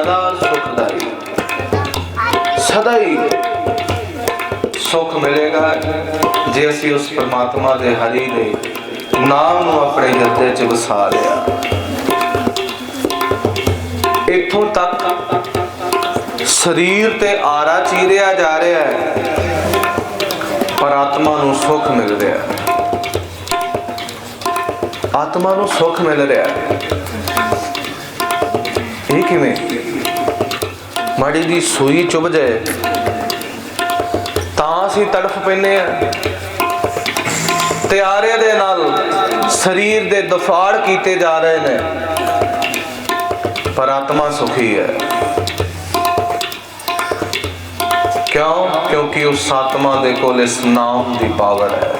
ਸਦਾ ਸੁਖਦਾਈ ਸਦਾ ਹੀ ਸੁਖ ਮਿਲੇਗਾ ਜੇ ਅਸੀਂ ਉਸ ਪਰਮਾਤਮਾ ਦੇ ਹਰੀ ਦੇ ਨਾਮ ਨੂੰ ਆਪਣੇ ਹਿਰਦੇ 'ਚ ਵਸਾ ਲਿਆ। ਇੱਥੋਂ ਤੱਕ ਸਰੀਰ ਤੇ ਆਰਾ ਚੀਰਿਆ ਜਾ ਰਿਹਾ ਹੈ ਪਰ ਆਤਮਾ ਨੂੰ ਸੁਖ ਮਿਲ ਰਿਹਾ ਆਤਮਾ ਨੂੰ ਸੁਖ ਮਿਲ ਰਿਹਾ ਹੈ। ਇਹ ਕਿਵੇਂ? ਮਾੜੀ ਦੀ ਸੂਈ ਚੁਭ ਜਾਏ, ਤਾਂ ਅਸੀਂ ਤੜਫ ਪੈਨੇ ਆ ਤੇ ਦੇ ਨਾਲ ਸਰੀਰ ਦੇ ਦਫਾੜ ਕੀਤੇ ਜਾ ਰਹੇ ਨੇ, ਪਰ ਆਤਮਾ ਸੁਖੀ ਹੈ। ਕਿਉਂ? ਕਿਉਂਕਿ ਉਸ ਆਤਮਾ ਦੇ ਕੋਲ ਇਸ ਨਾਮ ਦੀ ਪਾਵਰ ਹੈ।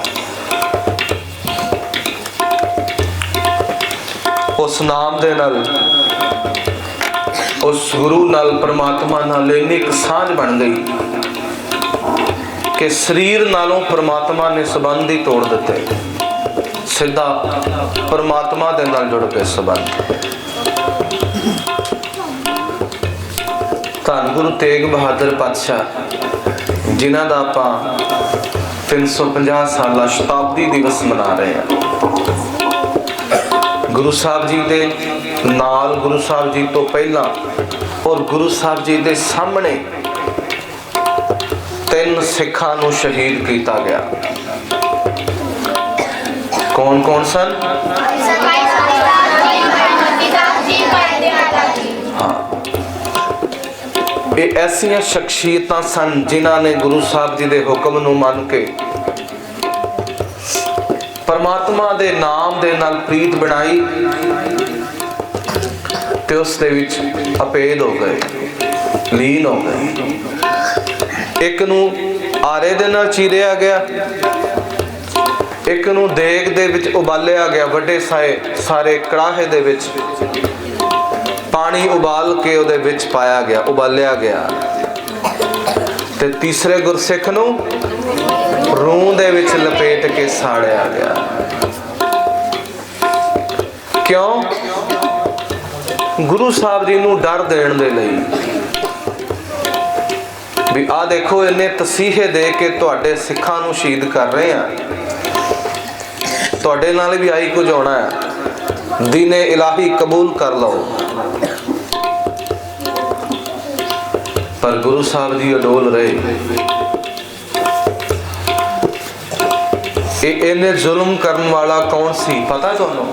ਉਸ ਨਾਮ ਦੇ ਨਾਲ ਉਸ ਗੁਰੂ ਨਾਲ, ਪਰਮਾਤਮਾ ਨਾਲ ਇੰਨੀ ਇੱਕ ਸਾਂਝ ਬਣ ਗਈ ਕਿ ਸਰੀਰ ਨਾਲੋਂ ਪਰਮਾਤਮਾ ਨੇ ਸੰਬੰਧ ਹੀ ਤੋੜ ਦਿੱਤੇ। ਸਿੱਧਾ ਪਰਮਾਤਮਾ ਦੇ ਨਾਲ ਜੁੜ ਕੇ ਸੰਬੰਧ। ਧੰਨ ਗੁਰੂ ਤੇਗ ਬਹਾਦਰ ਪਾਤਸ਼ਾਹ, ਜਿਨ੍ਹਾਂ ਦਾ ਆਪਾਂ 350 ਸਾਲਾ ਸ਼ਤਾਬਦੀ ਦਿਵਸ ਮਨਾ ਰਹੇ ਹਾਂ। ਗੁਰੂ ਸਾਹਿਬ ਜੀ ਦੇ ਨਾਲ ਗੁਰੂ ਸਾਹਿਬ ਜੀ ਤੋਂ ਪਹਿਲਾਂ ਔਰ ਗੁਰੂ ਸਾਹਿਬ ਜੀ ਦੇ ਸਾਹਮਣੇ ਤਿੰਨ ਸਿੱਖਾਂ ਨੂੰ ਸ਼ਹੀਦ ਕੀਤਾ ਗਿਆ। ਕੌਣ ਕੌਣ ਸਨ? ਹਾਂ। ਇਹ ਐਸੀਆਂ ਸ਼ਖਸੀਅਤਾਂ ਸਨ ਜਿਨ੍ਹਾਂ ਨੇ ਗੁਰੂ ਸਾਹਿਬ ਜੀ ਦੇ ਹੁਕਮ ਨੂੰ ਮੰਨ ਕੇ ਪਰਮਾਤਮਾ ਦੇ ਨਾਮ ਦੇ ਨਾਲ ਪ੍ਰੀਤ ਬਣਾਈ ਤੇ ਉਸ ਦੇ ਵਿੱਚ ਅਪੇਦ ਹੋ ਗਏ, ਲੀਨ ਹੋ ਗਏ। ਇੱਕ ਨੂੰ ਆਰੇ ਦੇ ਨਾਲ ਚੀਰਿਆ ਗਿਆ, ਇੱਕ ਨੂੰ ਦੇਗ ਦੇ ਵਿੱਚ ਉਬਾਲਿਆ ਗਿਆ, ਵੱਡੇ ਸਾਏ, ਸਾਰੇ ਕੜਾਹੇ ਦੇ ਵਿੱਚ। ਪਾਣੀ ਉਬਾਲ ਕੇ ਉਹਦੇ ਵਿੱਚ ਪਾਇਆ ਗਿਆ, ਉਬਾਲਿਆ ਗਿਆ। ਤੇ ਤੀਸਰੇ ਗੁਰਸਿੱਖ ਨੂੰ ਰੂਹ ਦੇ ਵਿੱਚ ਲਪੇਟ ਕੇ ਸਾੜਿਆ ਗਿਆ। ਕਿਉਂ? ਗੁਰੂ ਸਾਹਿਬ ਜੀ ਨੂੰ ਡਰ ਦੇਣ ਦੇ ਲਈ ਵੀ ਆ ਦੇਖੋ ਇਹਨੇ ਤਸੀਹੇ ਦੇ ਕੇ ਤੁਹਾਡੇ ਸਿੱਖਾਂ ਨੂੰ ਸ਼ਹੀਦ ਕਰ ਰਹੇ ਆ। ਤੁਹਾਡੇ ਨਾਲ ਵੀ ਆਈ ਕੁਝ ਹੋਣਾ ਹੈ। ਦੀਨੇ ਇਲਾਹੀ ਕਬੂਲ ਕਰ ਲਓ। ਪਰ ਗੁਰੂ ਸਾਹਿਬ ਜੀ ਅਡੋਲ ਰਹੇ। ਇਹ ਇਹਨੇ ਜ਼ੁਲਮ ਕਰਨ ਵਾਲਾ ਕੌਣ ਸੀ? ਪਤਾ ਤੁਹਾਨੂੰ?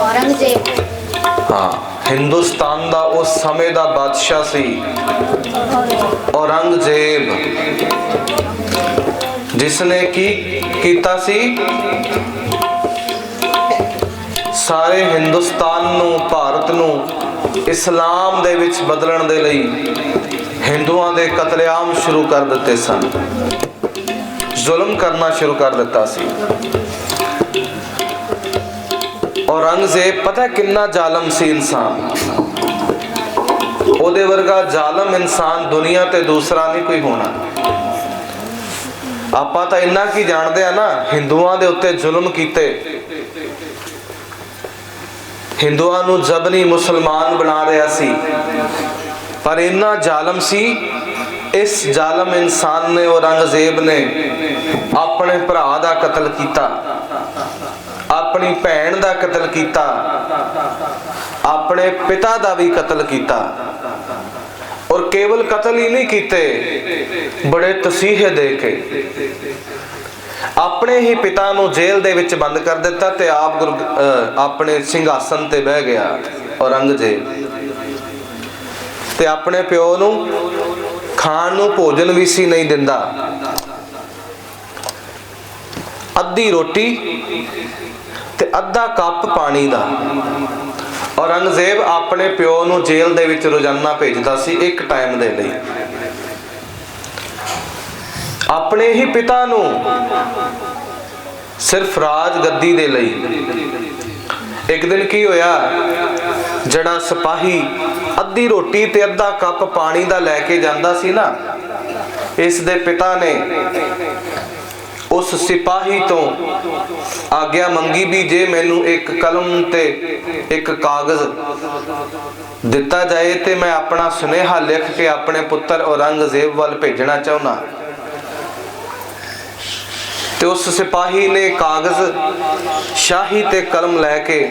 ਔਰੰਗਜ਼ੇਬ। ਹਾਂ, ਹਿੰਦੁਸਤਾਨ ਦਾ ਉਸ ਸਮੇਂ ਦਾ ਬਾਦਸ਼ਾਹ ਸੀ ਔਰੰਗਜ਼ੇਬ। ਜਿਸ ਨੇ ਕੀ ਕੀਤਾ ਸੀ? ਸਾਰੇ ਹਿੰਦੁਸਤਾਨ ਨੂੰ, ਭਾਰਤ ਨੂੰ ਇਸਲਾਮ ਦੇ ਵਿੱਚ ਬਦਲਣ ਦੇ ਲਈ ਹਿੰਦੂਆਂ ਦੇ ਕਤਲੇਆਮ ਸ਼ੁਰੂ ਕਰ ਦਿੱਤੇ ਸਨ। ਜ਼ੁਲਮ ਕਰਨਾ ਸ਼ੁਰੂ ਕਰ ਦਿੱਤਾ ਸੀ। ਔਰੰਗਜ਼ੇਬ ਪਤਾ ਕਿੰਨਾ ਜ਼ਾਲਮ ਸੀ ਇਨਸਾਨ? ਉਹਦੇ ਵਰਗਾ ਜ਼ਾਲਮ ਇਨਸਾਨ ਦੁਨੀਆ ਤੇ ਦੂਸਰਾ ਨਹੀਂ ਕੋਈ ਹੋਣਾ। ਆਪਾਂ ਤਾਂ ਇੰਨਾ ਕੀ ਜਾਣਦੇ ਆ ਨਾ, ਹਿੰਦੂਆਂ ਦੇ ਉੱਤੇ ਜ਼ੁਲਮ ਕੀਤੇ। ਹਿੰਦੂਆਂ ਨੂੰ ਜਬਨੀ ਮੁਸਲਮਾਨ ਬਣਾ ਰਿਹਾ ਸੀ। ਪਰ ਇੰਨਾ ਜ਼ਾਲਮ ਸੀ, ਇਸ ਜ਼ਾਲਮ ਇਨਸਾਨ ਨੇ ਔਰੰਗਜ਼ੇਬ ਨੇ ਆਪਣੇ ਭਰਾ ਦਾ ਕਤਲ ਕੀਤਾ। ਆਪਣੀ ਭੈਣ ਦਾ ਕਤਲ ਕੀਤਾ, ਆਪਣੇ ਪਿਤਾ ਦਾ ਵੀ ਕਤਲ ਕੀਤਾ। ਔਰ ਕੇਵਲ ਕਤਲ ਹੀ ਨਹੀਂ ਕੀਤੇ, ਬੜੇ ਤਸੀਹੇ ਦੇ ਕੇ। ਆਪਣੇ ਹੀ ਪਿਤਾ ਨੂੰ ਜੇਲ੍ਹ ਦੇ ਵਿੱਚ ਬੰਦ ਕਰ ਦਿੱਤਾ ਤੇ ਆਪ ਗੁਰੂ ਆਪਣੇ ਸਿੰਘਾਸਨ ਤੇ ਬਹਿ ਗਿਆ, ਔਰੰਗਜ਼ੇਬ। ਤੇ ਆਪਣੇ ਪਿਓ ਨੂੰ ਖਾਣ ਨੂੰ ਭੋਜਨ ਵੀ ਸੀ ਨਹੀਂ ਦਿੰਦਾ। ਅੱਧੀ ਰੋਟੀ ਅੱਧਾ ਕੱਪ ਪਾਣੀ ਦਾ। ਔਰੰਗਜ਼ੇਬ ਆਪਣੇ ਪਿਓ ਨੂੰ ਜੇਲ੍ਹ ਦੇ ਵਿੱਚ ਰੋਜ਼ਾਨਾ ਭੇਜਦਾ ਸੀ ਇੱਕ ਟਾਈਮ ਦੇ ਲਈ। ਆਪਣੇ ਹੀ ਪਿਤਾ ਨੂੰ ਸਿਰਫ ਰਾਜ ਗੱਦੀ ਦੇ ਲਈ। ਇੱਕ ਦਿਨ ਕੀ ਹੋਇਆ? ਜਿਹੜਾ ਸਿਪਾਹੀ ਅੱਧੀ ਰੋਟੀ ਤੇ ਅੱਧਾ ਕੱਪ ਪਾਣੀ ਦਾ ਲੈ ਕੇ ਜਾਂਦਾ ਸੀ ਨਾ, ਇਸ ਦੇ ਪਿਤਾ ਨੇ ਉਸ ਸਿਪਾਹੀ ਤੋਂ ਆਗਿਆ ਮੰਗੀ ਵੀ ਜੇ ਮੈਨੂੰ ਇੱਕ ਕਲਮ ਤੇ ਇੱਕ ਕਾਗਜ਼ ਦਿੱਤਾ ਜਾਏ ਤੇ ਮੈਂ ਆਪਣਾ ਸੁਨੇਹਾ ਲਿਖ ਕੇ ਆਪਣੇ ਪੁੱਤਰ ਔਰੰਗਜ਼ੇਬ ਵੱਲ ਭੇਜਣਾ ਚਾਹੁੰਦਾ। ਤੇ ਉਸ ਸਿਪਾਹੀ ਨੇ ਕਾਗਜ਼, ਸ਼ਾਹੀ ਤੇ ਕਲਮ ਲੈ ਕੇ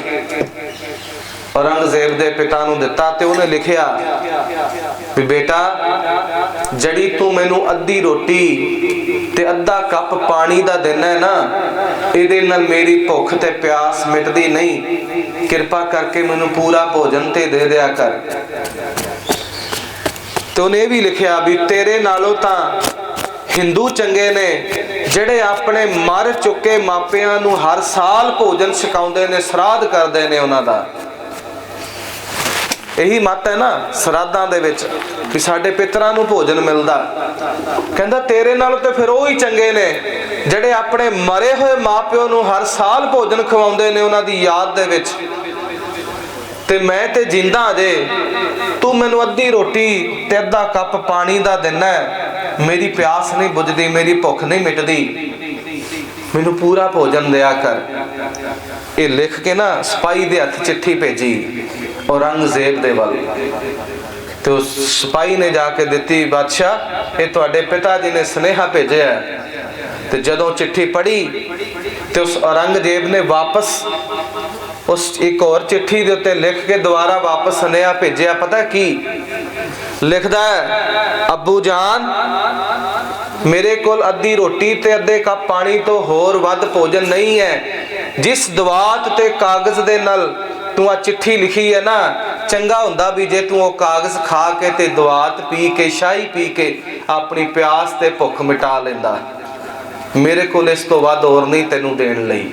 ਔਰੰਗਜ਼ੇਬ ਦੇ ਪਿਤਾ ਨੂੰ ਦਿੱਤਾ ਤੇ ਉਹਨੇ ਲਿਖਿਆ ਵੀ ਬੇਟਾ, ਜੜੀ ਤੂੰ ਮੈਨੂੰ ਅੱਧੀ ਰੋਟੀ ਤੇ ਅੱਧਾ ਕੱਪ ਪਾਣੀ ਦਾ ਦੇਣਾ ਹੈ ਨਾ, ਇਹਦੇ ਨਾਲ ਮੇਰੀ ਭੁੱਖ ਤੇ ਪਿਆਸ ਮਿਟਦੀ ਨਹੀਂ। ਕਿਰਪਾ ਕਰਕੇ ਮੈਨੂੰ ਪੂਰਾ ਭੋਜਨ ਤੇ ਦੇ ਦਿਆ ਕਰ। ਤੇ ਉਹਨੇ ਇਹ ਵੀ ਲਿਖਿਆ ਵੀ ਤੇਰੇ ਨਾਲੋਂ ਤਾਂ ਹਿੰਦੂ ਚੰਗੇ ਨੇ, ਜਿਹੜੇ ਆਪਣੇ ਮਰ ਚੁੱਕੇ ਮਾਪਿਆਂ ਨੂੰ ਹਰ ਸਾਲ ਭੋਜਨ ਛਕਾਉਂਦੇ ਨੇ, ਸਰਾਧ ਕਰਦੇ ਨੇ ਉਹਨਾਂ ਦਾ। ਇਹੀ ਮਤ ਹੈ ਨਾ ਸਰਾਧਾਂ ਦੇ ਵਿੱਚ ਕਿ ਸਾਡੇ ਪਿਤਰਾਂ ਨੂੰ ਭੋਜਨ ਮਿਲਦਾ। ਕਹਿੰਦਾ ਤੇਰੇ ਨਾਲ ਤੇ ਫਿਰ ਉਹ ਹੀ ਚੰਗੇ ਨੇ ਜਿਹੜੇ ਆਪਣੇ ਮਰੇ ਹੋਏ ਮਾਪਿਓ ਨੂੰ ਹਰ ਸਾਲ ਭੋਜਨ ਖਵਾਉਂਦੇ ਨੇ ਉਹਨਾਂ ਦੀ ਯਾਦ ਦੇ ਵਿੱਚ। ਤੇ ਮੈਂ ਤੇ ਜਿੰਦਾ ਅਜੇ ਤੂੰ ਮੈਨੂੰ ਅੱਧੀ ਰੋਟੀ ਤੇ ਅੱਧਾ ਕੱਪ ਪਾਣੀ ਦਾ ਦੇਣਾ ਮੇਰੀ ਪਿਆਸ ਨਹੀਂ ਬੁਝਦੀ, ਮੇਰੀ ਭੁੱਖ ਨਹੀਂ ਮਿਟਦੀ। ਮੈਨੂੰ ਪੂਰਾ ਭੋਜਨ ਦਿਆ ਕਰ। ਇਹ ਲਿਖ ਕੇ ਨਾ ਸਪਾਈ ਦੇ ਹੱਥ ਚਿੱਠੀ ਭੇਜੀ। ਔਰੰਗਜ਼ੇਬ ਦੇ ਵੱਲ। ਤੇ ਉਸ ਸਿਪਾਹੀ ਨੇ ਜਾ ਕੇ ਦਿੱਤੀ, ਬਾਦਸ਼ਾਹ, ਇਹ ਤੁਹਾਡੇ ਪਿਤਾ ਜੀ ਨੇ ਸੁਨੇਹਾ ਭੇਜਿਆ ਹੈ। ਤੇ ਜਦੋਂ ਚਿੱਠੀ ਪੜ੍ਹੀ, ਤੇ ਉਸ ਔਰੰਗਜ਼ੇਬ ਨੇ ਵਾਪਸ ਉਸ ਇੱਕ ਹੋਰ ਚਿੱਠੀ ਦੇ ਉੱਤੇ ਲਿਖ ਕੇ ਦੁਬਾਰਾ ਵਾਪਸ ਸੁਨੇਹਾ ਭੇਜਿਆ। ਪਤਾ ਕੀ? ਲਿਖਦਾ ਹੈ, ਅੱਬੂ ਜਾਨ, ਮੇਰੇ ਕੋਲ ਅੱਧੀ ਰੋਟੀ ਤੇ ਅੱਧੇ ਕੱਪ ਪਾਣੀ ਤੋਂ ਹੋਰ ਵੱਧ ਭੋਜਨ ਨਹੀਂ ਹੈ। ਜਿਸ ਦਵਾਤ ਤੇ ਕਾਗਜ਼ ਦੇ ਨਾਲ ਤੂੰ ਆ ਚਿੱਠੀ ਲਿਖੀ ਹੈ ਨਾ, ਚੰਗਾ ਹੁੰਦਾ ਵੀ ਜੇ ਤੂੰ ਉਹ ਕਾਗਜ਼ ਖਾ ਕੇ ਤੇ ਦੁਆਤ ਪੀ ਕੇ, ਸ਼ਾਹੀ ਪੀ ਕੇ ਆਪਣੀ ਪਿਆਸ ਤੇ ਭੁੱਖ ਮਿਟਾ ਲੈਂਦਾ। ਮੇਰੇ ਕੋਲ ਇਸ ਤੋਂ ਵੱਧ ਹੋਰ ਨਹੀਂ ਤੈਨੂੰ ਦੇਣ ਲਈ।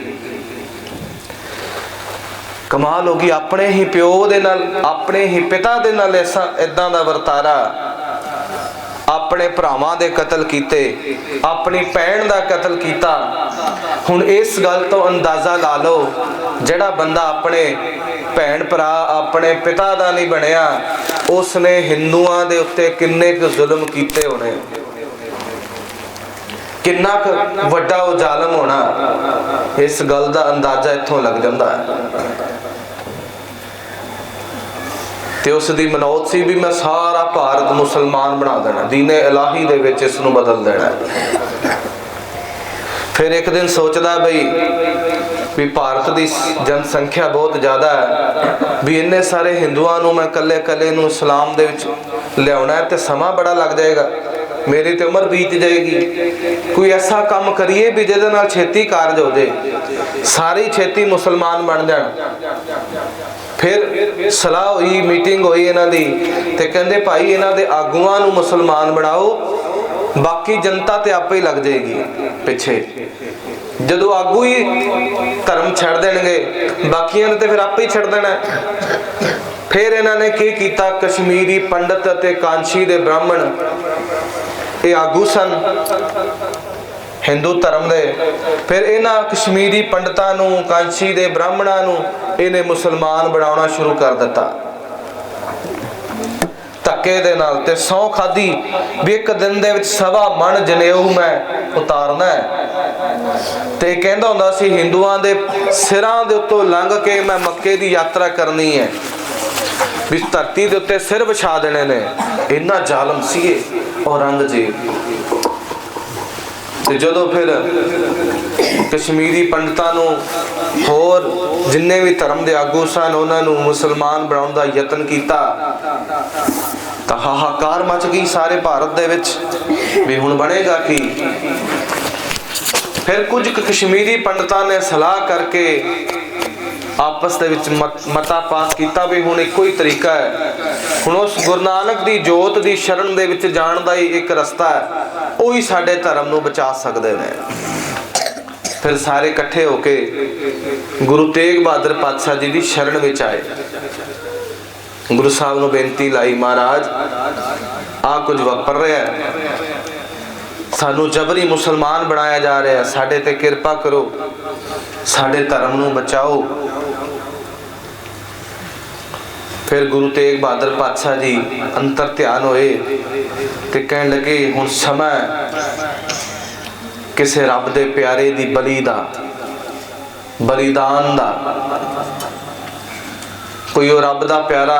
ਕਮਾਲ ਹੋ ਗਈ, ਆਪਣੇ ਹੀ ਪਿਓ ਦੇ ਨਾਲ, ਆਪਣੇ ਹੀ ਪਿਤਾ ਦੇ ਨਾਲ ਐਸਾ ਇਦਾਂ ਦਾ ਵਰਤਾਰਾ। ਆਪਣੇ ਭਰਾਵਾਂ ਦੇ ਕਤਲ ਕੀਤੇ, ਆਪਣੀ ਭੈਣ ਦਾ ਕਤਲ ਕੀਤਾ। ਹੁਣ ਇਸ ਗੱਲ ਤੋਂ ਅੰਦਾਜ਼ਾ ਲਾ ਲਓ, ਜਿਹੜਾ ਬੰਦਾ ਆਪਣੇ ਭੈਣ ਭਰਾ ਆਪਣੇ ਪਿਤਾ ਦਾ ਨਹੀਂ ਬਣਿਆ ਉਸ ਨੇ ਹਿੰਦੂਆਂ ਦੇ ਉੱਤੇ ਕਿੰਨੇ ਕੁ ਜ਼ੁਲਮ ਕੀਤੇ ਹੋਣੇ? ਕਿੰਨਾ ਕੁ ਵੱਡਾ ਉਹ ਜ਼ਾਲਮ ਹੋਣਾ? ਇਸ ਗੱਲ ਦਾ ਅੰਦਾਜ਼ਾ ਇੱਥੋਂ ਲੱਗ ਜਾਂਦਾ ਹੈ। ਤੇ ਉਸ ਦੀ ਮਨੌਤ ਸੀ ਵੀ ਮੈਂ ਸਾਰਾ ਭਾਰਤ ਮੁਸਲਮਾਨ ਬਣਾ ਦੇਣਾ, ਦੀਨੇ ਇਲਾਹੀ ਦੇ ਵਿੱਚ ਇਸ ਨੂੰ ਬਦਲ ਦੇਣਾ। ਫਿਰ ਇੱਕ ਦਿਨ ਸੋਚਦਾ ਬਈ ਵੀ ਭਾਰਤ ਦੀ ਜਨਸੰਖਿਆ ਬਹੁਤ ਜ਼ਿਆਦਾ ਹੈ। ਵੀ ਇੰਨੇ ਸਾਰੇ ਹਿੰਦੂਆਂ ਨੂੰ ਮੈਂ ਇਕੱਲੇ ਇਕੱਲੇ ਨੂੰ ਇਸਲਾਮ ਦੇ ਵਿੱਚ ਲਿਆਉਣਾ ਹੈ ਤੇ ਸਮਾਂ ਬੜਾ ਲੱਗ ਜਾਏਗਾ। ਮੇਰੀ ਤੇ ਉਮਰ ਬੀਤ ਜਾਏਗੀ। ਕੋਈ ਐਸਾ ਕੰਮ ਕਰੀਏ ਵੀ ਜਿਹਦੇ ਨਾਲ ਛੇਤੀ ਕਾਰਜ ਹੋ ਜੇ ਸਾਰੇ ਛੇਤੀ ਮੁਸਲਮਾਨ ਬਣ ਜਾਣ। ਫਿਰ ਸਲਾਹ ਹੋਈ, ਮੀਟਿੰਗ ਹੋਈ ਇਹਨਾਂ ਦੀ ਤੇ ਕਹਿੰਦੇ ਭਾਈ ਇਹਨਾਂ ਦੇ ਆਗੂਆਂ ਨੂੰ ਮੁਸਲਮਾਨ ਬਣਾਓ। ਬਾਕੀ ਜਨਤਾ ਤੇ ਆਪੇ ਹੀ ਲੱਗ ਜਾਏਗੀ ਪਿੱਛੇ। ਜਦੋਂ ਆਗੂ ਹੀ ਧਰਮ ਛੱਡ ਦੇਣਗੇ, ਬਾਕੀਆਂ ਨੇ ਤੇ ਫਿਰ ਆਪੇ ਹੀ ਛੱਡ ਦੇਣਾ ਫਿਰ ਇਹਨਾਂ ਨੇ ਕੀ ਕੀਤਾ? ਕਸ਼ਮੀਰੀ ਪੰਡਤ ਅਤੇ ਕਾਂਸ਼ੀ ਦੇ ਬ੍ਰਾਹਮਣ, ਇਹ ਆਗੂ ਸਨ, ਹਿੰਦੂ ਧਰਮ ਦੇ। ਫਿਰ ਇਹਨਾਂ ਕਸ਼ਮੀਰੀ ਪੰਡਤਾਂ ਨੂੰ, ਕਾਂਸ਼ੀ ਦੇ ਬ੍ਰਾਹਮਣਾਂ ਨੂੰ ਇਹਨੇ ਮੁਸਲਮਾਨ ਬਣਾਉਣਾ ਸ਼ੁਰੂ ਕਰ ਦਿੱਤਾ। ਧੱਕੇ ਦੇ ਨਾਲ ਤੇ ਸੌ ਖਾਦੀ ਵੀ ਇੱਕ ਦਿਨ ਦੇ ਵਿੱਚ ਸਵਾ ਮਣ ਜਨੇਊ ਮੈਂ ਉਤਾਰਨਾ ਤੇ ਕਹਿੰਦਾ ਹੁੰਦਾ ਸੀ, ਹਿੰਦੂਆਂ ਦੇ ਸਿਰਾਂ ਦੇ ਉੱਤੋਂ ਲੰਘ ਕੇ ਮੈਂ ਮੱਕੇ ਦੀ ਯਾਤਰਾ ਕਰਨੀ ਹੈ। ਵੀ ਧਰਤੀ ਦੇ ਉੱਤੇ ਸਿਰ ਵਿਛਾ ਦੇਣੇ ਨੇ। ਇੰਨਾ ਜ਼ਾਲਮ ਸੀ ਇਹ ਔਰੰਗਜ਼ੇਬ। ਤੇ ਜਦੋਂ ਫਿਰ ਕਸ਼ਮੀਰੀ ਪੰਡਤਾਂ ਨੂੰ ਹੋਰ ਜਿੰਨੇ ਵੀ ਧਰਮ ਦੇ ਆਗੂ ਸਨ, ਉਹਨਾਂ ਨੂੰ ਮੁਸਲਮਾਨ ਬਣਾਉਣ ਦਾ ਯਤਨ ਕੀਤਾ ਤਾਂ ਹਾਹਾਕਾਰ ਮਚ ਗਈ ਸਾਰੇ ਭਾਰਤ ਦੇ ਵਿੱਚ ਵੀ ਹੁਣ ਬਣੇਗਾ ਕੀ? ਫਿਰ ਕੁਝ ਕਸ਼ਮੀਰੀ ਪੰਡਤਾਂ ਨੇ ਸਲਾਹ ਕਰਕੇ ਆਪਸ ਦੇ ਵਿੱਚ ਮਤਾ ਪਾਸ ਕੀਤਾ ਵੀ ਹੁਣ ਇੱਕੋ ਹੀ ਤਰੀਕਾ ਹੈ। ਹੁਣ ਉਸ ਗੁਰੂ ਨਾਨਕ ਦੀ ਜੋਤ ਦੀ ਸ਼ਰਨ ਦੇ ਵਿੱਚ ਜਾਣ ਦਾ ਹੀ ਇੱਕ ਰਸਤਾ ਹੈ। ਉਹ ਹੀ ਸਾਡੇ ਧਰਮ ਨੂੰ ਬਚਾ ਸਕਦੇ ਨੇ। ਫਿਰ ਸਾਰੇ ਇਕੱਠੇ ਹੋ ਕੇ ਗੁਰੂ ਤੇਗ ਬਹਾਦਰ ਪਾਤਸ਼ਾਹ ਜੀ ਦੀ ਸ਼ਰਨ ਵਿੱਚ ਆਏ। ਗੁਰੂ ਸਾਹਿਬ ਨੂੰ ਬੇਨਤੀ ਲਾਈ ਮਹਾਰਾਜ ਆ ਕੁਝ ਵਾਪਰ ਰਿਹਾ ਹੈ। ਸਾਨੂੰ ਜਬਰੀ ਮੁਸਲਮਾਨ ਬਣਾਇਆ ਜਾ ਰਿਹਾ ਸਾਡੇ ਤੇ ਕਿਰਪਾ ਕਰੋ। ਸਾਡੇ ਧਰਮ ਨੂੰ ਬਚਾਓ। ਫਿਰ ਗੁਰੂ ਤੇਗ ਬਹਾਦਰ ਪਾਤਸ਼ਾਹ ਜੀ ਅੰਤਰ ਧਿਆਨ ਹੋਏ ਤੇ ਕਹਿਣ ਲੱਗੇ, ਹੁਣ ਸਮਾਂ ਕਿਸੇ ਰੱਬ ਦੇ ਪਿਆਰੇ ਦੀ ਬਲੀ ਦਾ, ਬਲੀਦਾਨ ਦਾ ਕੋਈ ਉਹ ਰੱਬ ਦਾ ਪਿਆਰਾ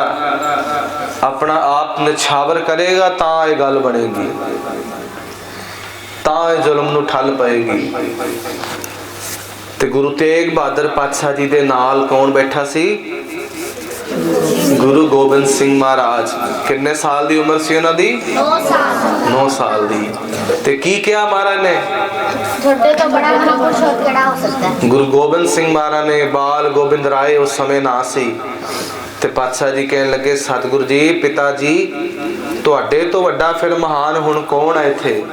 ਆਪਣਾ ਆਪ ਨਿਛਾਵਰ ਕਰੇਗਾ, ਤਾਂ ਇਹ ਗੱਲ ਬਣੇਗੀ। ਤਾਂ ਇਹ ਜ਼ੁਲਮ ਨੂੰ ਠੱਲ ਪਏਗੀ। ਤੇ ਗੁਰੂ ਤੇਗ ਬਹਾਦਰ ਪਾਤਸ਼ਾਹ ਜੀ ਦੇ ਨਾਲ ਕੌਣ ਬੈਠਾ ਸੀ? ਗੁਰੂ ਗੋਬਿੰਦ ਸਿੰਘ ਮਹਾਰਾਜ। ਕਿੰਨੇ ਸਾਲ ਦੀ ਉਮਰ ਸੀ ਉਹਨਾਂ ਦੀ? 9 ਸਾਲ। 9 ਸਾਲ ਦੀ। ਤੇ ਕੀ ਕਿਹਾ ਮਹਾਰਾਜ ਨੇ? ਛੋਟੇ ਤੋਂ ਬੜਾ ਮਹਾਪੁਰਸ਼ ਕਿਹੜਾ ਹੋ ਸਕਦਾ ਹੈ। ਗੁਰੂ ਗੋਬਿੰਦ ਸਿੰਘ ਮਹਾਰਾਜ ਨੇ ਬਾਲ ਗੋਬਿੰਦ ਰਾਏ ਉਸ ਸਮੇਂ ਨਾ ਸੀ। ਤੇ ਪਾਤਸ਼ਾਹ ਜੀ ਕਹਿਣ ਲੱਗੇ ਸਤਿਗੁਰੂ ਜੀ ਪਿਤਾ ਜੀ ਤੁਹਾਡੇ ਤੋਂ ਵੱਡਾ ਫਿਰ ਮਹਾਨ ਹੁਣ ਕੌਣ ਹੈ ਇੱਥੇ?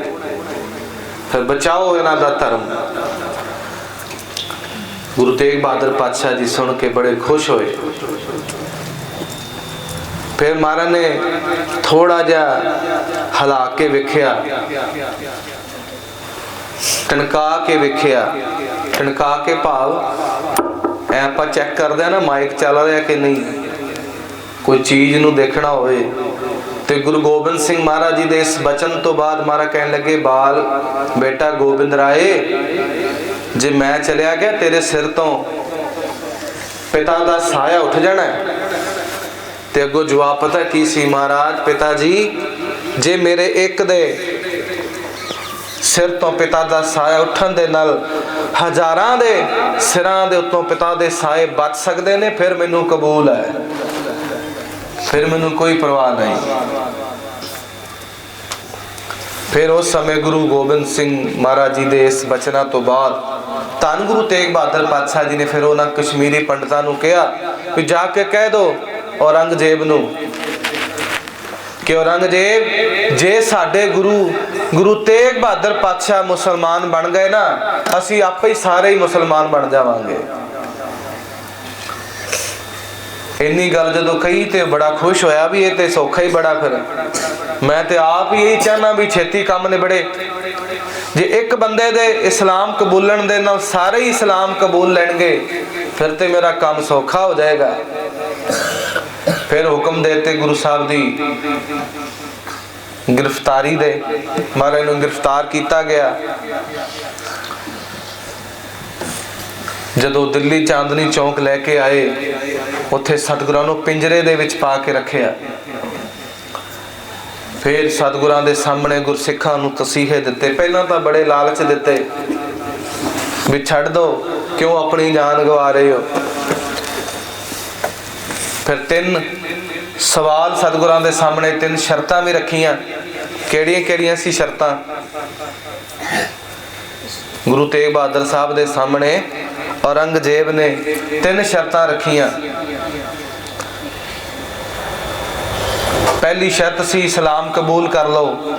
ਫਿਰ ਬਚਾਓ ਇਹਨਾਂ ਦਾ ਧਰਮ। ਗੁਰੂ ਤੇਗ ਬਹਾਦਰ ਪਾਤਸ਼ਾਹ ਜੀ ਸੁਣ ਕੇ ਬੜੇ ਖੁਸ਼ ਹੋਏ। ਫਿਰ ਮਹਾਰਾਜ ਨੇ ਥੋੜਾ ਜਿਹਾ ਹਲਾ ਕੇ ਵੇਖਿਆ ਟਣਕਾ ਕੇ ਵੇਖਿਆ ਟਣਕਾ ਕੇ ਭਾਵ, ਐ ਆਪਾਂ ਚੈੱਕ ਕਰਦੇ ਆ ਨਾ ਮਾਈਕ ਚੱਲ ਰਿਹਾ ਕਿ ਨਹੀਂ। ਕੋਈ ਚੀਜ਼ ਨੂੰ ਦੇਖਣਾ ਹੋਵੇ। ਤੇ ਗੁਰੂ ਗੋਬਿੰਦ ਸਿੰਘ ਮਹਾਰਾਜ ਜੀ ਦੇ ਇਸ ਬਚਨ ਤੋਂ ਬਾਅਦ ਮਹਾਰਾਜ ਕਹਿਣ ਲੱਗੇ, ਬਾਲ ਬੇਟਾ ਗੋਬਿੰਦ ਰਾਏ ਜੇ ਮੈਂ ਚਲਿਆ ਗਿਆ, ਤੇਰੇ ਸਿਰ ਤੋਂ ਪਿਤਾ ਦਾ ਸਾਇਆ ਉੱਠ ਜਾਣਾ ਤੇ ਅੱਗੋਂ ਜਵਾਬ, ਪਤਾ ਕੀ ਸੀ ਮਹਾਰਾਜ? ਪਿਤਾ ਜੀ, ਜੇ ਮੇਰੇ ਇੱਕ ਦੇ ਸਿਰ ਤੋਂ ਪਿਤਾ ਦਾ ਸਾਇਆ ਉੱਠਣ ਦੇ ਨਾਲ ਹਜ਼ਾਰਾਂ ਦੇ ਸਿਰਾਂ ਦੇ ਉੱਤੋਂ ਪਿਤਾ ਦੇ ਸਾਏ ਬਚ ਸਕਦੇ ਨੇ, ਫਿਰ ਮੈਨੂੰ ਕਬੂਲ ਹੈ। ਫਿਰ ਮੈਨੂੰ ਕੋਈ ਪਰਵਾਹ ਨਹੀਂ। ਫਿਰ ਉਸ ਸਮੇਂ ਗੁਰੂ ਗੋਬਿੰਦ ਸਿੰਘ ਮਹਾਰਾਜ ਜੀ ਦੇ ਇਸ ਬਚਨਾਂ ਤੋਂ ਬਾਅਦ ਧੰਨ ਗੁਰੂ ਤੇਗ ਬਹਾਦਰ ਪਾਤਸ਼ਾਹ ਜੀ ਨੇ ਫਿਰ ਉਹਨਾਂ ਕਸ਼ਮੀਰੀ ਪੰਡਤਾਂ ਨੂੰ ਕਿਹਾ ਕਿ ਜਾ ਕੇ ਕਹਿ ਦਿਓ ਔਰੰਗਜ਼ੇਬ ਨੂੰ ਕਿ ਔਰੰਗਜ਼ੇਬ, ਜੇ ਸਾਡੇ ਗੁਰੂ ਗੁਰੂ ਤੇਗ ਬਹਾਦਰ ਪਾਤਸ਼ਾਹ ਮੁਸਲਮਾਨ ਬਣ ਗਏ ਨਾ, ਅਸੀਂ ਆਪੇ ਹੀ ਸਾਰੇ ਹੀ ਮੁਸਲਮਾਨ ਬਣ ਜਾਵਾਂਗੇ। ਇੰਨੀ ਗੱਲ ਜਦੋਂ ਕਹੀ ਤੇ ਬੜਾ ਖੁਸ਼ ਹੋਇਆ ਵੀ ਇਹ ਤੇ ਸੌਖਾ ਹੀ ਬੜਾ ਫਿਰ। ਮੈਂ ਤੇ ਆਪ ਹੀ ਇਹੀ ਚਾਹਨਾ ਵੀ ਛੇਤੀ ਕੰਮ ਨਿਬੜੇ। ਜੇ ਇੱਕ ਬੰਦੇ ਦੇ ਇਸਲਾਮ ਕਬੂਲਣ ਦੇ ਨਾਲ ਸਾਰੇ ਹੀ ਇਸਲਾਮ ਕਬੂਲ ਲੈਣਗੇ, ਫਿਰ ਤੇ ਮੇਰਾ ਕੰਮ ਸੌਖਾ ਹੋ ਜਾਏਗਾ। ਫਿਰ ਹੁਕਮ ਦੇਤੇ ਗੁਰੂ ਸਾਹਿਬ ਦੀ ਗ੍ਰਿਫਤਾਰੀ ਦੇ ਮਹਾਰਾਜ ਨੂੰ ਗ੍ਰਿਫਤਾਰ ਕੀਤਾ ਗਿਆ। ਜਦੋਂ ਦਿੱਲੀ ਚਾਂਦਨੀ ਚੌਂਕ ਲੈ ਕੇ ਆਏ, ਉੱਥੇ ਸਤਿਗੁਰਾਂ ਨੂੰ ਪਿੰਜਰੇ ਦੇ ਵਿੱਚ ਪਾ ਕੇ ਰੱਖਿਆ। ਫਿਰ ਸਤਿਗੁਰਾਂ ਦੇ ਸਾਹਮਣੇ ਗੁਰਸਿੱਖਾਂ ਨੂੰ ਤਸੀਹੇ ਦਿੱਤੇ। ਪਹਿਲਾਂ ਤਾਂ ਬੜੇ ਲਾਲਚ ਦਿੱਤੇ ਵੀ ਛੱਡ ਦੋ, ਕਿਉਂ ਆਪਣੀ ਜਾਨ ਗਵਾ ਰਹੇ ਹੋ? ਫਿਰ ਤਿੰਨ ਸਵਾਲ ਸਤਿਗੁਰਾਂ ਦੇ ਸਾਹਮਣੇ, ਤਿੰਨ ਸ਼ਰਤਾਂ ਵੀ ਰੱਖੀਆਂ। ਕਿਹੜੀਆਂ ਕਿਹੜੀਆਂ ਸੀ ਸ਼ਰਤਾਂ? ਗੁਰੂ ਤੇਗ ਬਹਾਦਰ ਸਾਹਿਬ ਦੇ ਸਾਹਮਣੇ ਔਰੰਗਜ਼ੇਬ ਨੇ ਤਿੰਨ ਸ਼ਰਤਾਂ ਰੱਖੀਆਂ। ਪਹਿਲੀ ਸ਼ਰਤ ਸੀ ਇਸਲਾਮ ਕਬੂਲ ਕਰ ਲਓ।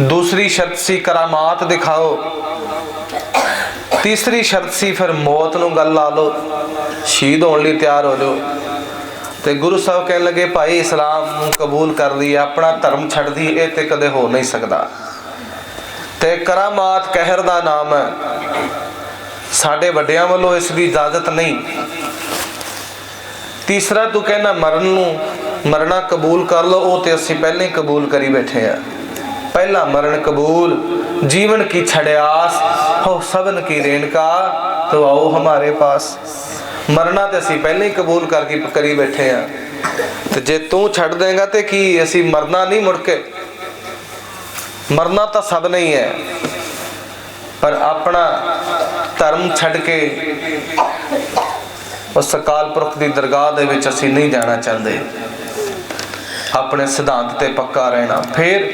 ਦੂਸਰੀ ਸ਼ਰਤ ਸੀ ਕਰਾਮਾਤ ਦਿਖਾਓ। ਤੀਸਰੀ ਸ਼ਰਤ ਸੀ ਫਿਰ ਮੌਤ ਨੂੰ ਗੱਲ ਲਾ ਲਓ। ਸ਼ਹੀਦ ਹੋਣ ਲਈ ਤਿਆਰ ਹੋ ਜਾਓ। ਤੇ ਗੁਰੂ ਸਾਹਿਬ ਕਹਿਣ ਲੱਗੇ, ਭਾਈ, ਇਸਲਾਮ ਨੂੰ ਕਬੂਲ ਕਰ ਲਈ, ਆਪਣਾ ਧਰਮ ਛੱਡ ਦੀ, ਇਹ ਤੇ ਕਦੇ ਹੋ ਨਹੀਂ ਸਕਦਾ। ਤੇ ਕਰਾਮਾਤ ਕਹਿਰ ਦਾ ਨਾਮ ਹੈ। ਸਾਡੇ ਵੱਡਿਆਂ ਵੱਲੋਂ ਇਸ ਦੀ ਇਜਾਜ਼ਤ ਨਹੀਂ। ਤੀਸਰਾ ਤੂੰ ਕਹਿੰਦਾ ਮਰਨ ਨੂੰ ਮਰਨਾ ਕਬੂਲ ਕਰ ਲਓ, ਉਹ ਤੇ ਅਸੀਂ ਪਹਿਲਾਂ ਹੀ ਕਬੂਲ ਕਰੀ ਬੈਠੇ ਆ। ਪਹਿਲਾ ਮਰਨ ਕਬੂਲ, ਜੀਵਨ ਕੀ ਛੜਿਆਸ ਹੋ ਸਭਨ ਕੀ ਰੇਣਕਾ ਤੋ ਆਓ ਹਮਾਰੇ ਪਾਸ। ਮਰਨਾ ਤੇ ਅਸੀਂ ਪਹਿਲਾਂ ਹੀ ਕਬੂਲ ਕਰਕੇ ਕਰੀ ਬੈਠੇ ਆ। ਤੇ ਜੇ ਤੂੰ ਛੱਡ ਦੇਗਾ ਤੇ ਕੀ, ਅਸੀਂ ਮਰਨਾ ਨਹੀਂ ਮੁੜ ਕੇ। ਮਰਨਾ ਤਾਂ ਸਭ ਨਹੀਂ ਹੈ, ਪਰ ਆਪਣਾ ਧਰਮ ਛੱਡ ਕੇ ਉਸ ਅਕਾਲ ਪੁਰਖ ਦੀ ਦਰਗਾਹ ਦੇ ਵਿੱਚ ਅਸੀਂ ਨਹੀਂ ਜਾਣਾ ਚਾਹੁੰਦੇ। ਆਪਣੇ ਸਿਧਾਂਤ ਤੇ ਪੱਕਾ ਰਹਿਣਾ। ਫਿਰ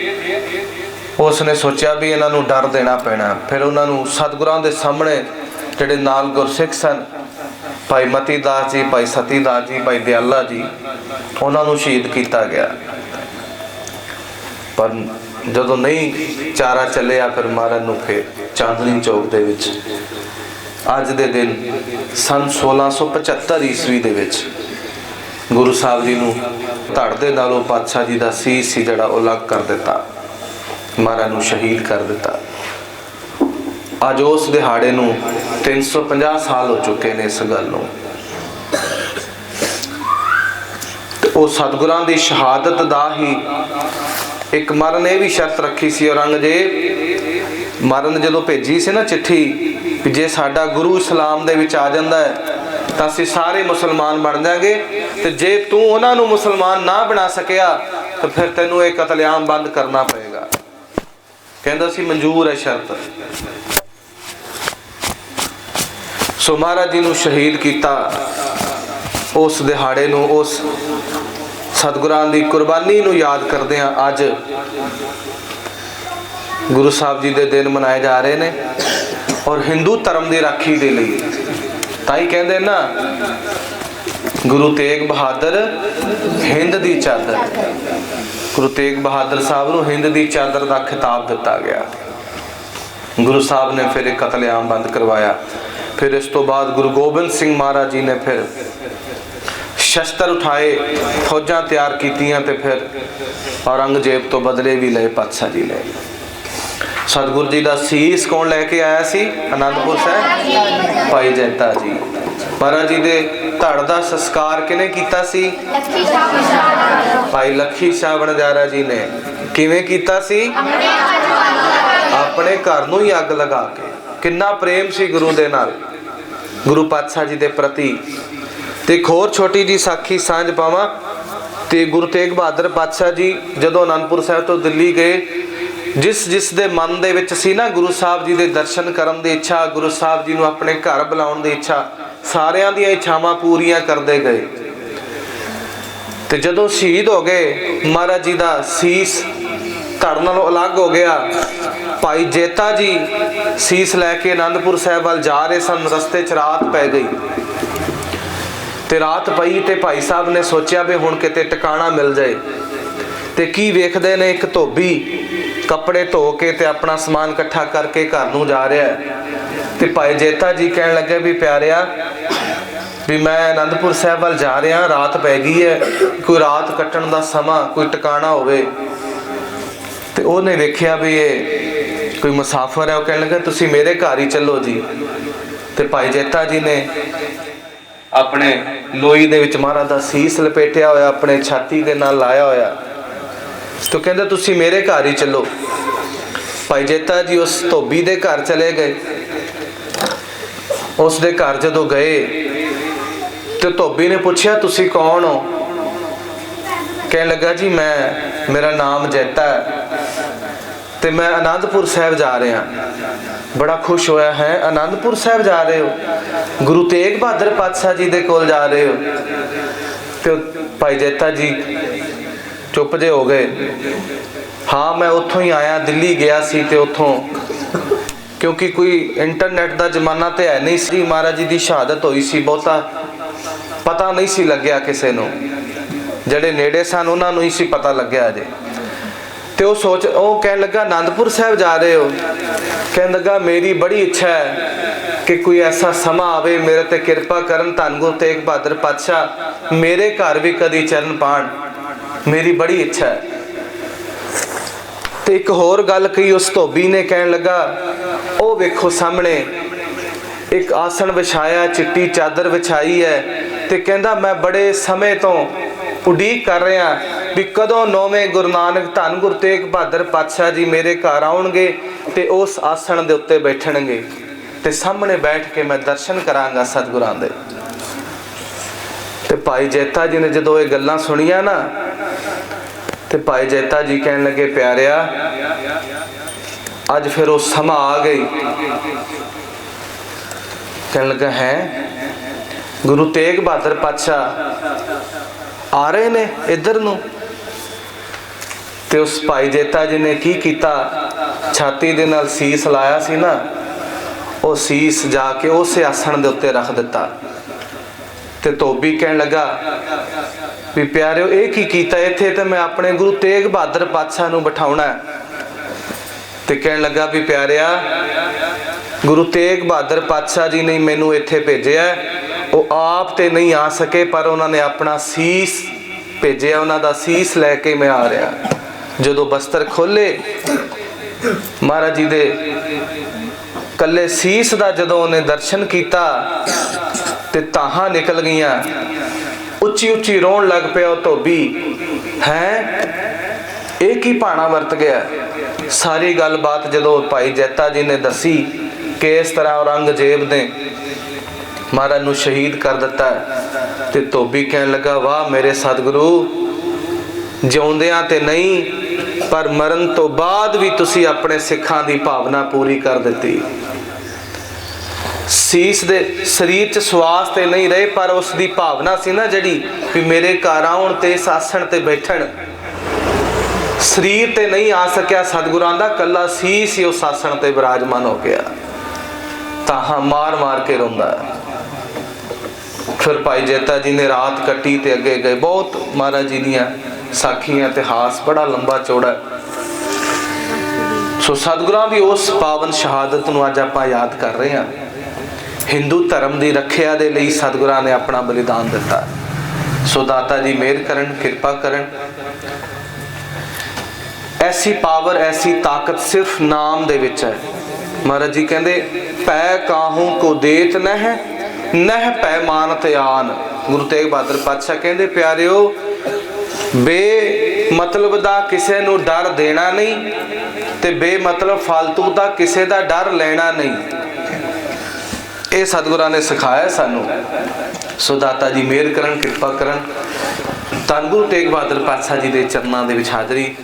ਉਸ ਨੇ ਸੋਚਿਆ ਵੀ ਇਹਨਾਂ ਨੂੰ ਡਰ ਦੇਣਾ ਪੈਣਾ। ਫਿਰ ਉਹਨਾਂ ਨੂੰ ਸਤਿਗੁਰਾਂ ਦੇ ਸਾਹਮਣੇ ਜਿਹੜੇ ਨਾਲ ਗੁਰਸਿੱਖ ਸਨ, ਭਾਈ ਮਤੀ ਦਾਸ ਜੀ, ਭਾਈ ਸਤੀ ਦਾਸ ਜੀ, ਭਾਈ ਦਿਆਲਾ ਜੀ, ਉਹਨਾਂ ਨੂੰ ਸ਼ਹੀਦ ਕੀਤਾ ਗਿਆ। ਪਰ ਜਦੋਂ ਨਹੀਂ ਚਾਰਾ ਚੱਲਿਆ, ਫਿਰ ਮਹਾਰਾਜ ਨੂੰ ਫਿਰ ਚਾਂਦਨੀ ਚੌਕ ਦੇ ਵਿੱਚ ਅੱਜ ਦੇ ਦਿਨ ਸਨ 1675 ਈਸਵੀ ਦੇ ਵਿੱਚ ਗੁਰੂ ਸਾਹਿਬ ਜੀ ਨੂੰ ਧੜ ਦੇ ਨਾਲੋਂ ਪਾਤਸ਼ਾਹ ਜੀ ਦਾ ਸੀਸ ਸੀ ਜਿਹੜਾ ਉਹ ਅਲੱਗ ਕਰ ਦਿੱਤਾ। ਮਹਾਰਾਜ ਨੂੰ ਸ਼ਹੀਦ ਕਰ ਦਿੱਤਾ। ਅੱਜ ਉਸ ਦਿਹਾੜੇ ਨੂੰ 350 ਸਾਲ ਹੋ ਚੁੱਕੇ ਨੇ ਇਸ ਗੱਲ ਨੂੰ। ਤੇ ਉਹ ਸਤਿਗੁਰਾਂ ਦੀ ਸ਼ਹਾਦਤ ਦਾ ਹੀ ਇੱਕ ਮਰਨ ਇਹ ਵੀ ਸ਼ਰਤ ਰੱਖੀ ਸੀ ਔਰੰਗਜ਼ੇਬ, ਮਰਨ ਜਦੋਂ ਭੇਜੀ ਸੀ ਨਾ ਚਿੱਠੀ ਵੀ ਜੇ ਸਾਡਾ ਗੁਰੂ ਇਸਲਾਮ ਦੇ ਵਿੱਚ ਆ ਜਾਂਦਾ ਹੈ, ਤਾਂ ਅਸੀਂ ਸਾਰੇ ਮੁਸਲਮਾਨ ਬਣ ਜਾਾਂਗੇ। ਤੇ ਜੇ ਤੂੰ ਉਹਨਾਂ ਨੂੰ ਮੁਸਲਮਾਨ ਨਾ ਬਣਾ ਸਕਿਆ, ਤਾਂ ਫਿਰ ਤੈਨੂੰ ਇਹ ਕਤਲੇਆਮ ਬੰਦ ਕਰਨਾ ਪਏਗਾ। ਕਹਿੰਦਾ ਸੀ, ਮਨਜ਼ੂਰ ਹੈ ਸ਼ਰਤ। ਸੋ ਮਹਾਰਾਜ ਜੀ ਨੂੰ ਸ਼ਹੀਦ ਕੀਤਾ। ਉਸ ਦਿਹਾੜੇ ਨੂੰ, ਉਸ ਸਤਿਗੁਰਾਂ ਦੀ ਕੁਰਬਾਨੀ ਨੂੰ ਯਾਦ ਕਰਦੇ ਆ ਅੱਜ ਗੁਰੂ ਸਾਹਿਬ ਜੀ ਦੇ ਦਿਨ ਮਨਾਏ ਜਾ ਰਹੇ ਨੇ। ਔਰ ਹਿੰਦੂ ਧਰਮ ਦੀ ਰਾਖੀ ਦੇ ਲਈ। ਤਾਂ ਹੀ ਕਹਿੰਦੇ ਨਾ, ਗੁਰੂ ਤੇਗ ਬਹਾਦਰ ਹਿੰਦ ਦੀ ਚਾਦਰ। ਗੁਰੂ ਤੇਗ ਬਹਾਦਰ ਸਾਹਿਬ ਨੂੰ ਹਿੰਦ ਦੀ ਚਾਦਰ ਦਾ ਖਿਤਾਬ ਦਿੱਤਾ ਗਿਆ। ਗੁਰੂ ਸਾਹਿਬ ਨੇ ਫਿਰ ਇਹ ਕਤਲੇਆਮ ਬੰਦ ਕਰਵਾਇਆ। ਫਿਰ ਇਸ ਤੋਂ ਬਾਅਦ ਗੁਰੂ ਗੋਬਿੰਦ ਸਿੰਘ ਮਹਾਰਾਜ ਜੀ ਨੇ ਫਿਰ ਸ਼ਸਤਰ ਉਠਾਏ, ਫੌਜਾਂ ਤਿਆਰ ਕੀਤੀਆਂ ਤੇ ਫਿਰ ਔਰੰਗਜ਼ੇਬ ਤੋਂ ਬਦਲੇ ਵੀ ਲਏ ਪਾਤਸ਼ਾਹ ਜੀ ਨੇ। ਸਤਿਗੁਰੂ ਜੀ ਦਾ ਸੀਸ ਕੌਣ ਲੈ ਕੇ ਆਇਆ ਸੀ? ਅਨੰਦਪੁਰ ਸਾਹਿਬ? ਭਾਈ ਜੈਤਾ ਜੀ। ਮਹਾਰਾਜ ਜੀ ਦੇ ਧੜ ਦਾ ਸੰਸਕਾਰ ਕਿਨੇ ਕੀਤਾ ਸੀ? ਭਾਈ ਲੱਖੀ ਸ਼ਾਹ ਬਣਜਾਰਾ ਜੀ ਨੇ। ਕਿਵੇਂ ਕੀਤਾ ਸੀ? ਆਪਣੇ ਘਰ ਨੂੰ ਹੀ ਅੱਗ ਲਗਾ ਕੇ। ਕਿੰਨਾ ਪ੍ਰੇਮ ਸੀ ਗੁਰੂ ਦੇ ਨਾਲ। ਗੁਰੂ ਪਾਤਸ਼ਾਹ ਜੀ ਦੇ ਪ੍ਰਤੀ। ਤੇ ਇੱਕ ਹੋਰ ਛੋਟੀ ਜੀ ਸਾਖੀ ਸਾਂਝ ਪਾਵਾਂ। ਤੇ ਗੁਰੂ ਤੇਗ ਬਹਾਦਰ ਪਾਤਸ਼ਾਹ ਜੀ ਜਦੋਂ ਅਨੰਦਪੁਰ ਸਾਹਿਬ ਤੋਂ ਦਿੱਲੀ ਗਏ ਜਿਸ ਜਿਸ ਦੇ ਮਨ ਦੇ ਵਿੱਚ ਸੀ ਨਾ ਗੁਰੂ ਸਾਹਿਬ ਜੀ ਦੇ ਦਰਸ਼ਨ ਕਰਨ ਦੀ ਇੱਛਾ, ਗੁਰੂ ਸਾਹਿਬ ਜੀ ਨੂੰ ਆਪਣੇ ਘਰ ਬੁਲਾਉਣ ਦੀ ਇੱਛਾ, ਸਾਰਿਆਂ ਦੀਆਂ ਇੱਛਾਵਾਂ ਪੂਰੀਆਂ ਕਰਦੇ ਗਏ। ਤੇ ਜਦੋਂ ਸ਼ਹੀਦ ਹੋ ਗਏ, ਮਹਾਰਾਜ ਜੀ ਦਾ ਸੀਸ ਧੜ ਨਾਲੋਂ ਅਲੱਗ ਹੋ ਗਿਆ। ਭਾਈ ਜੇਤਾ ਜੀ ਸੀਸ ਲੈ ਕੇ ਆਨੰਦਪੁਰ ਸਾਹਿਬ ਵੱਲ ਜਾ ਰਹੇ ਸਨ, ਰਸਤੇ 'ਚ ਰਾਤ ਪੈ ਗਈ। ਤੇ ਰਾਤ ਪਈ ਤੇ ਭਾਈ ਸਾਹਿਬ ਨੇ ਸੋਚਿਆ ਵੀ ਹੁਣ ਕਿਤੇ ਟਿਕਾਣਾ ਮਿਲ ਜਾਏ। ਤੇ ਕੀ ਵੇਖਦੇ ਨੇ ਇੱਕ ਧੋਬੀ ਕੱਪੜੇ ਧੋ ਕੇ ਤੇ ਆਪਣਾ ਸਮਾਨ ਇਕੱਠਾ ਕਰਕੇ ਘਰ ਨੂੰ ਜਾ ਰਿਹਾ ਹੈ। ਤੇ ਭਾਈ ਜੇਤਾ ਜੀ ਕਹਿਣ ਲੱਗੇ ਵੀ ਪਿਆਰਿਆ, ਵੀ ਮੈਂ ਆਨੰਦਪੁਰ ਸਾਹਿਬ ਵੱਲ ਜਾ ਰਿਹਾ, ਰਾਤ ਪੈ ਗਈ ਹੈ, ਕੋਈ ਰਾਤ ਕੱਟਣ ਦਾ ਸਮਾਂ, ਕੋਈ ਟਿਕਾਣਾ ਹੋਵੇ। ਤੇ ਉਹਨੇ ਵੇਖਿਆ ਵੀ ਇਹ ਕੋਈ ਮੁਸਾਫਰ ਹੈ, ਉਹ ਕਹਿਣ ਲੱਗਾ, ਤੁਸੀਂ ਮੇਰੇ ਘਰ ਹੀ ਚੱਲੋ ਜੀ। ਤੇ ਭਾਈ ਜੇਤਾ ਜੀ ਨੇ ਆਪਣੇ ਲੋਈ ਦੇ ਵਿੱਚ ਮਹਾਰਾਜ ਦਾ ਸੀਸ ਲਪੇਟਿਆ ਹੋਇਆ, ਆਪਣੇ ਛਾਤੀ ਦੇ ਨਾਲ ਲਾਇਆ ਹੋਇਆ। ਤੋ ਕਹਿੰਦਾ, ਤੁਸੀਂ ਮੇਰੇ ਘਰ ਹੀ ਚੱਲੋ। ਭਾਈ ਜੇਤਾ ਜੀ ਉਸ ਧੋਬੀ ਦੇ ਘਰ ਚਲੇ ਗਏ। ਉਸ ਦੇ ਘਰ ਜਦੋਂ ਗਏ ਤੇ ਧੋਬੀ ਨੇ ਪੁੱਛਿਆ, ਤੁਸੀਂ ਕੌਣ ਹੋ? ਕਹਿਣ ਲੱਗਾ, ਜੀ, ਮੈਂ, ਮੇਰਾ ਨਾਮ ਜੈਤਾ ਹੈ ਤੇ ਮੈਂ ਆਨੰਦਪੁਰ ਸਾਹਿਬ ਜਾ ਰਿਹਾ ਬੜਾ ਖੁਸ਼ ਹੋਇਆ, ਹੈ ਆਨੰਦਪੁਰ ਸਾਹਿਬ ਜਾ ਰਹੇ ਹੋ? ਗੁਰੂ ਤੇਗ ਬਹਾਦਰ ਪਾਤਸ਼ਾਹ ਜੀ ਦੇ ਕੋਲ ਜਾ ਰਹੇ ਹੋ? ਤੇ ਭਾਈ ਜੈਤਾ ਜੀ ਚੁੱਪ ਜੇ ਹੋ ਗਏ। ਹਾਂ, ਮੈਂ ਉੱਥੋਂ ਹੀ ਆਇਆ, ਦਿੱਲੀ ਗਿਆ ਸੀ ਤੇ ਉੱਥੋਂ। ਕਿਉਂਕਿ ਕੋਈ ਇੰਟਰਨੈਟ ਦਾ ਜ਼ਮਾਨਾ ਤੇ ਹੈ ਨਹੀਂ ਸੀ। ਮਹਾਰਾਜ ਜੀ ਦੀ ਸ਼ਹਾਦਤ ਹੋਈ ਸੀ। ਬਹੁਤਾ ਪਤਾ ਨਹੀਂ ਸੀ ਲੱਗਿਆ ਕਿਸੇ ਨੂੰ। ਜਿਹੜੇ ਨੇੜੇ ਸਨ, ਉਹਨਾਂ ਨੂੰ ਹੀ ਸੀ ਪਤਾ ਲੱਗਿਆ ਅਜੇ। ਤੇ ਉਹ ਸੋਚ, ਉਹ ਕਹਿਣ ਲੱਗਾ ਆਨੰਦਪੁਰ ਸਾਹਿਬ ਜਾ ਰਹੇ ਹੋ? ਕਹਿਣ ਲੱਗਾ, ਮੇਰੀ ਬੜੀ ਇੱਛਾ ਹੈ ਕਿ ਕੋਈ ਐਸਾ ਸਮਾਂ ਆਵੇ। ਮੇਰੇ ਤੇ ਕਿਰਪਾ ਕਰਨ, ਧੰਨ ਗੁਰੂ ਤੇਗ ਬਹਾਦਰ ਪਾਤਸ਼ਾਹ। ਮੇਰੇ ਘਰ ਵੀ ਕਦੀ ਚਰਨ ਪਾਣ। ਮੇਰੀ ਬੜੀ ਇੱਛਾ ਹੈ। ਤੇ ਇੱਕ ਹੋਰ ਗੱਲ ਕਹੀ ਉਸ ਧੋਬੀ ਨੇ ਕਹਿਣ ਲੱਗਾ, ਉਹ ਵੇਖੋ ਸਾਹਮਣੇ, ਇੱਕ ਆਸਣ ਵਿਛਾਇਆ, ਚਿੱਟੀ ਚਾਦਰ ਵਿਛਾਈ ਹੈ ਤੇ ਕਹਿੰਦਾ, ਮੈਂ ਬੜੇ ਸਮੇਂ ਤੋਂ ਉਡੀਕ ਕਰ ਰਿਹਾ ਵੀ ਕਦੋਂ ਨੌਵੇਂ ਗੁਰੂ ਨਾਨਕ ਧੰਨ ਗੁਰੂ ਤੇਗ ਬਹਾਦਰ ਪਾਤਸ਼ਾਹ ਜੀ ਮੇਰੇ ਘਰ ਆਉਣਗੇ ਤੇ ਉਸ ਆਸਣ ਦੇ ਉੱਤੇ ਬੈਠਣਗੇ ਤੇ ਸਾਹਮਣੇ ਬੈਠ ਕੇ ਮੈਂ ਦਰਸ਼ਨ ਕਰਾਂਗਾ ਸਤਿਗੁਰਾਂ ਦੇ। ਤੇ ਭਾਈ ਜੈਤਾ ਜੀ ਨੇ ਜਦੋਂ ਇਹ ਗੱਲਾਂ ਸੁਣੀਆਂ ਨਾ ਤੇ ਭਾਈ ਜੈਤਾ ਜੀ ਕਹਿਣ ਲੱਗੇ, ਪਿਆਰਿਆ, ਅੱਜ ਫਿਰ ਉਹ ਸਮਾਂ ਆ ਗਈ। ਕਹਿਣ ਲੱਗਾ, ਹੈ? ਗੁਰੂ ਤੇਗ ਬਹਾਦਰ ਪਾਤਸ਼ਾਹ ਆ ਰਹੇ ਨੇ ਇੱਧਰ ਨੂੰ? ਤੇ ਉਸ ਭਾਈ ਜੇਤਾ ਜੀ ਨੇ ਕੀ ਕੀਤਾ? ਛਾਤੀ ਦੇ ਨਾਲ ਸੀਸ ਲਾਇਆ ਸੀ ਨਾ, ਉਹ ਸੀਸ ਜਾ ਕੇ ਉਸੇ ਆਸਣ ਦੇ ਉੱਤੇ ਰੱਖ ਦਿੱਤਾ। ਤੇ ਧੋਬੀ ਕਹਿਣ ਲੱਗਾ ਵੀ ਪਿਆਰਿਓ, ਇਹ ਕੀ ਕੀਤਾ? ਇੱਥੇ ਤਾਂ ਮੈਂ ਆਪਣੇ ਗੁਰੂ ਤੇਗ ਬਹਾਦਰ ਪਾਤਸ਼ਾਹ ਨੂੰ ਬਿਠਾਉਣਾ ਹੈ। ਤੇ ਕਹਿਣ ਲੱਗਾ ਵੀ ਪਿਆਰਿਆ, ਗੁਰੂ ਤੇਗ ਬਹਾਦਰ ਪਾਤਸ਼ਾਹ ਜੀ ਨੇ ਮੈਨੂੰ ਇੱਥੇ ਭੇਜਿਆ ਉਹ ਆਪ ਤੇ ਨਹੀਂ ਆ ਸਕੇ, ਪਰ ਉਹਨਾਂ ਨੇ ਆਪਣਾ ਸੀਸ ਭੇਜਿਆ। ਉਹਨਾਂ ਦਾ ਸੀਸ ਲੈ ਕੇ ਮੈਂ ਆ ਰਿਹਾ। ਜਦੋਂ ਬਸਤਰ ਖੋਲੇ ਮਹਾਰਾਜ ਜੀ ਦੇ ਕੱਲੇ ਸੀਸ ਦਾ ਜਦੋਂ ਉਹਨੇ ਦਰਸ਼ਨ ਕੀਤਾ, ਤੇ ਤਾਹਾਂ ਨਿਕਲ ਗਈਆਂ। ਉੱਚੀ ਉੱਚੀ ਰੋਣ ਲੱਗ ਪਿਆ ਉਹ ਧੋਬੀ। ਹੈ? ਇਹ ਕੀ ਭਾਣਾ ਵਰਤ ਗਿਆ? ਸਾਰੀ ਗੱਲਬਾਤ ਜਦੋਂ ਭਾਈ ਜੈਤਾ ਜੀ ਨੇ ਦੱਸੀ ਕਿ ਇਸ ਤਰ੍ਹਾਂ ਔਰੰਗਜ਼ੇਬ ਨੇ ਮਹਾਰਾਜ ਨੂੰ ਸ਼ਹੀਦ ਕਰ ਦਿੱਤਾ ਹੈ। ਤੇ ਧੋਬੀ ਕਹਿਣ ਲੱਗਾ, ਵਾਹ ਮੇਰੇ ਸਤਿਗੁਰੂ, ਜਿਉਂਦਿਆਂ ਤੇ ਨਹੀਂ, ਪਰ ਮਰਨ ਤੋਂ ਬਾਅਦ ਵੀ ਤੁਸੀਂ ਆਪਣੇ ਸਿੱਖਾਂ ਦੀ ਭਾਵਨਾ ਪੂਰੀ ਕਰ ਦਿੱਤੀ। ਸੀਸ ਦੇ ਸਰੀਰ 'ਚ ਸਵਾਸ ਤੇ ਨਹੀਂ ਰਹੇ, ਪਰ ਉਸ ਦੀ ਭਾਵਨਾ ਸੀ ਨਾ ਜਿਹੜੀ ਵੀ ਮੇਰੇ ਘਰ ਆਉਣ ਤੇ ਇਸ ਆਸਣ ਤੇ ਬੈਠਣ। ਸਰੀਰ ਤੇ ਨਹੀਂ ਆ ਸਕਿਆ, ਸਤਿਗੁਰਾਂ ਦਾ ਕੱਲਾ ਸੀਸ ਹੀ ਉਸ ਆਸਣ ਤੇ ਵਿਰਾਜਮਾਨ ਹੋ ਗਿਆ। ਤਾਹਾਂ ਮਾਰ ਮਾਰ ਕੇ ਰੋਂਦਾ ਫਿਰ ਭਾਈ ਜੇਤਾ ਜੀ ਨੇ ਰਾਤ ਕੱਟੀ ਤੇ ਅੱਗੇ ਗਏ। ਬਹੁਤ ਮਹਾਰਾਜ ਜੀ ਦੀਆਂ ਸਾਖੀਆਂ ਇਤਿਹਾਸ ਬੜਾ ਲੰਬਾ ਚੌੜਾ। ਸੋ ਸਤਿਗੁਰਾਂ ਦੀ ਉਸ ਪਾਵਨ ਸ਼ਹਾਦਤ ਨੂੰ ਅੱਜ ਆਪਾਂ ਯਾਦ ਕਰ ਰਹੇ ਹਾਂ। ਹਿੰਦੂ ਧਰਮ ਦੀ ਰੱਖਿਆ ਦੇ ਲਈ ਸਤਿਗੁਰਾਂ ਨੇ ਆਪਣਾ ਬਲੀਦਾਨ ਦਿੱਤਾ। ਸੋ ਦਾਤਾ ਜੀ, ਮਿਹਰ ਕਰਨ, ਕਿਰਪਾ ਕਰਨ। ਐਸੀ ਪਾਵਰ, ਐਸੀ ਤਾਕਤ ਸਿਰਫ ਨਾਮ ਦੇ ਵਿੱਚ ਹੈ। ਮਹਾਰਾਜ ਜੀ ਕਹਿੰਦੇ, ਪੈ ਕਾਹੂ ਕੋ ਦੇਤ ਨਹਿ ਨਹਿ ਪੈ ਮਾਨਤ ਆਨ। ਗੁਰੂ ਤੇਗ ਬਹਾਦਰ ਪਾਤਸ਼ਾਹ ਕਹਿੰਦੇ, ਪਿਆਰਿਓ ਬੇ ਮਤਲਬ ਦਾ ਕਿਸੇ ਨੂੰ ਡਰ ਦੇਣਾ ਨਹੀਂ ਤੇ ਬੇ ਮਤਲਬ ਫालतू ਦਾ ਕਿਸੇ ਦਾ ਡਰ ਲੈਣਾ ਨਹੀਂ। ਇਹ ਸਤਿਗੁਰਾਂ ਨੇ ਸਿਖਾਇਆ ਸਾਨੂੰ। ਸੋ ਦਾਤਾ ਜੀ, ਮਿਹਰ ਕਰਨ, ਕਿਰਪਾ ਕਰਨ। ਧੰਨ ਗੁਰੂ ਤੇਗ ਬਹਾਦਰ ਪਾਤਸ਼ਾਹ ਜੀ ਦੇ ਚਰਨਾਂ ਦੇ ਵਿੱਚ ਹਾਜ਼ਰੀ।